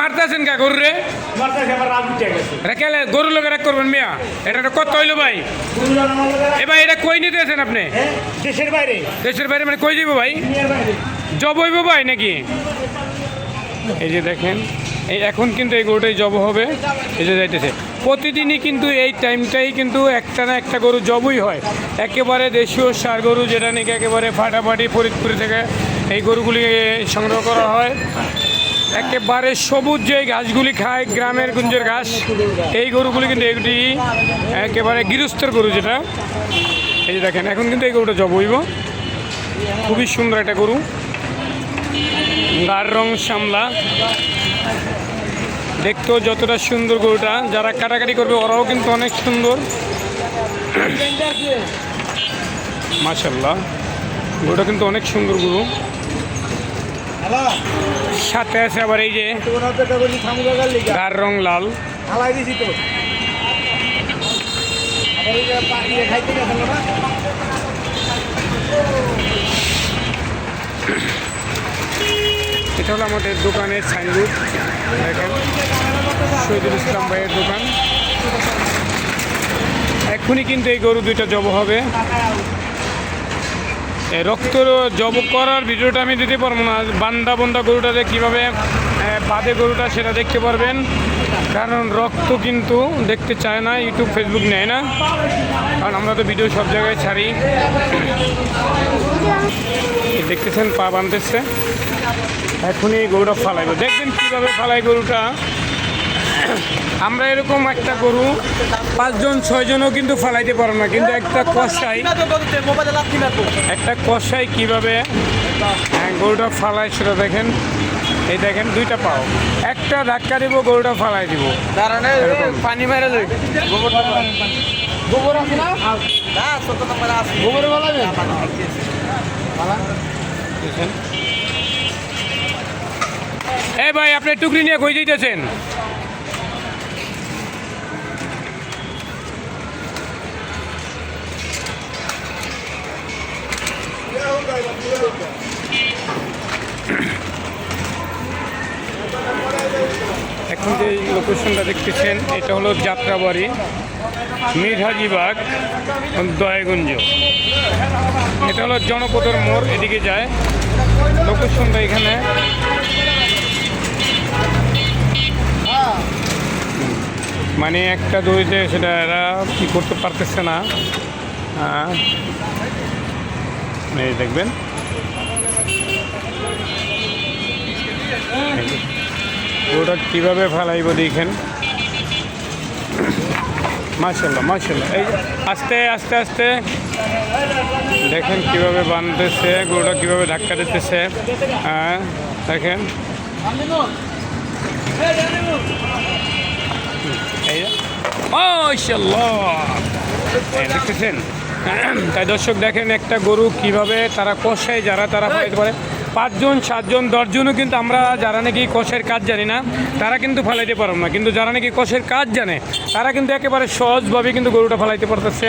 মারতেছেন কা গরু রে মারতেছে আবার রাগ উঠে গেছে। রেখেলে গরু লোক রাখ করবেন মিয়া? এটা কত হইল ভাই। এ ভাই এটা কই নিতেছেন আপনি? দেশের বাইরে। দেশের বাইরে মানে কই দিব ভাই? জব হইব ভাই নাকি? এই যে দেখেন এই এখন কিন্তু এই গরুটাই জব হবে। এই যে যাইতেছে। প্রতিদিনই কিন্তু এই টাইমটাই কিন্তু একটা না একটা গরু জবই হয়। একেবারে দেশীয় সার গরু যেটা নাকি একেবারে ফাটাফাটি ফরিদপুর থেকে এই গরুগুলি সংগ্রহ করা হয়। একেবারে সবুজ যে ঘাসগুলি খায়, গ্রামের গুঞ্জের ঘাস, এই গরুগুলি কিন্তু এগুলি একেবারে গৃহস্থের গরু যেটা। এই যে দেখেন, এখন কিন্তু এই গরুটা জব হইব। খুবই সুন্দর একটা গরু। গার রং শ্যামলা। দেখতেও যতটা সুন্দর গরুটা, যারা কাটাকাটি করবে ওরাও কিন্তু অনেক সুন্দর। মাশাল্লাহ গরুটা কিন্তু অনেক সুন্দর গরু। সাথে আছে আবার এই যে গার রং লাল। এটা হলো আমাদের দোকানের সাইনবোর্ড দেখেন, শহীদুল ইসলাম ভাইয়ের দোকান। এখনই কিন্তু এই গরু দুইটা জব হবে। রক্ত জব করার ভিডিওটা আমি দিতে পারব না। বান্দা বন্দা গরুটাতে কীভাবে বাঁধে গরুটা সেটা দেখতে পারবেন। কারণ রক্ত কিন্তু দেখতে চায় না, ইউটিউব, ফেসবুক নেয় না। কারণ আমরা তো ভিডিও সব জায়গায় ছাড়ি। দেখতেছেন, পা বাঁধতেছে। এখনই গরুটা ফালাইব। দেখবেন কীভাবে ফালাই গরুটা। আমরা এরকম একটা গরু পাঁচজন ছয়জনও কিন্তু ফালাইতে পারো না কিন্তু একটা কষাই একটা কষাই কীভাবে? হ্যাঁ, গরুটা ফালায় সেটা দেখেন। এই দেখেন দুইটা পাও। একটা ধাক্কা দিব গরুটা ফালাই দিব। পানি মেরে গোবর গোবর আছে না? না ছোট নম্বর আছে। গোবর এ ভাই আপনি টুকরি নিয়ে কই যাইতেছেন? এখন যে লোকেশনটা দেখতেছেন, এটা হলো যাত্রাবাড়ি, মিরহাজিবাগ, দয়াগঞ্জ। এটা হলো জনপদের মোড়, এদিকে যায়। লোকেশনটা এখানে। মানে একটা দড়িতে সেটা এরা কি করতে পারতেছে না। এই দেখবেন। ওটা কীভাবে ফালাইব দেখেন। মাশাল্লাহ মাশাল্লাহ এই আস্তে আস্তে আস্তে। দেখেন কীভাবে বানতেছে গরুটা কীভাবে ধাক্কা দিতেছে। হ্যাঁ দেখেন। দেখতেছেন? তাই দর্শক দেখেন একটা গরু কীভাবে তারা কষায় যারা তারা পারে। পাঁচজন সাতজন দশজনও কিন্তু আমরা যারা নাকি কষের কাজ জানি না তারা কিন্তু ফালাইতে পারব না। কিন্তু যারা নাকি কষের কাজ জানে তারা কিন্তু একেবারে সহজভাবে কিন্তু গরুটা ফালাইতে পারতেছে।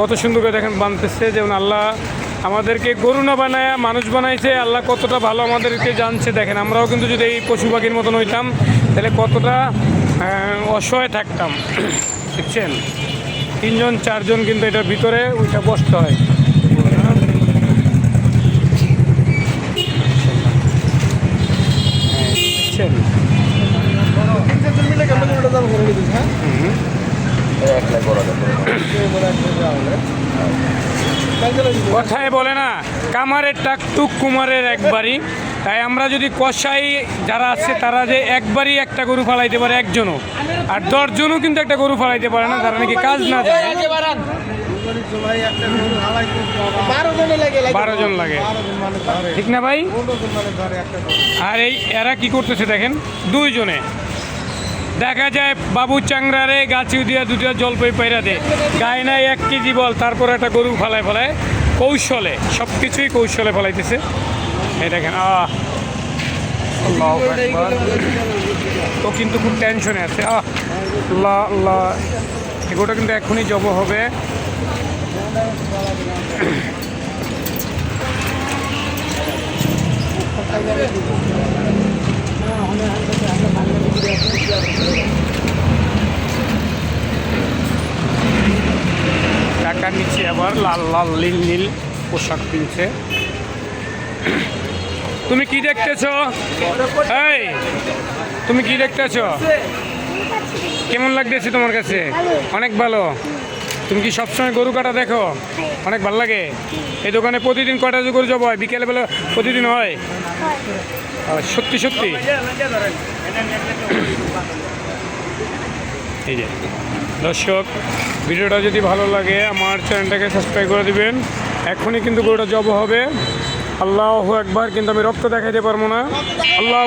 কত সুন্দর করে দেখেন বানতেছে যেমন আল্লাহ আমাদেরকে গরু না বানায় মানুষ বানাইছে আল্লাহ কতটা ভালো আমাদেরকে জানছে। দেখেন আমরাও কিন্তু যদি এই পশু পাখির মতন হইতাম তাহলে কতটা অসহায় থাকতাম। দেখছেন? তিনজন চারজন কিন্তু এটার ভিতরে ওইটা বসতে হয় হ্যাঁ, দেখছেন মিলে কেমন ওটা দাম করে দিস হ্যাঁ হুম। কথায় বলে না, কামারের টাক টুক কুমারের একবারই। তাই আমরা যদি কষাই যারা আছে, তারা যে একবারই একটা গরু ফালাইতে পারে একজনও। আর দশজনও কিন্তু একটা গরু ফালাইতে পারে না, তারা নাকি কাজ না বারো জনে লাগে। মানে ঠিক না ভাই? মানে। আর এই, এরা কি করতেছে দেখেন? দুইজনে। দেখা যায় বাবু চাংরারে গাছি দিয়া দুটা জলপাই পাইরা দে গায়ে নাই এক কেজি বল, তারপর একটা গরু ফালায় ফেলায় কৌশলে সব কিছুই কৌশলে ফেলাইতেছে। এই দেখেন, আহ। ও কিন্তু খুব টেনশনে আছে, আহ কিন্তু এখনই জব হবে। সুন্দর লাল লাল, নীল নীল পোশাক কিনছে তুমি কি দেখতেছো? এই, তুমি কি দেখতেছো? কেমন লাগতেছে তোমার কাছে? অনেক ভালো। তুমি কি সবসময় গরু কাটা দেখো? অনেক ভালো লাগে। এই দোকানে প্রতিদিন কটা গরু জব হয়? বিকেলবেলা প্রতিদিন হয়, সত্যি সত্যি। এই যে। দর্শক, ভিডিওটা যদি ভালো লাগে, আমার চ্যানেলটাকে সাবস্ক্রাইব করে দিবেন। এখনই কিন্তু গরুটা জব হবে। আল্লাহ একবার কিন্তু আমি রক্ত দেখাইতে পারব না। আল্লাহ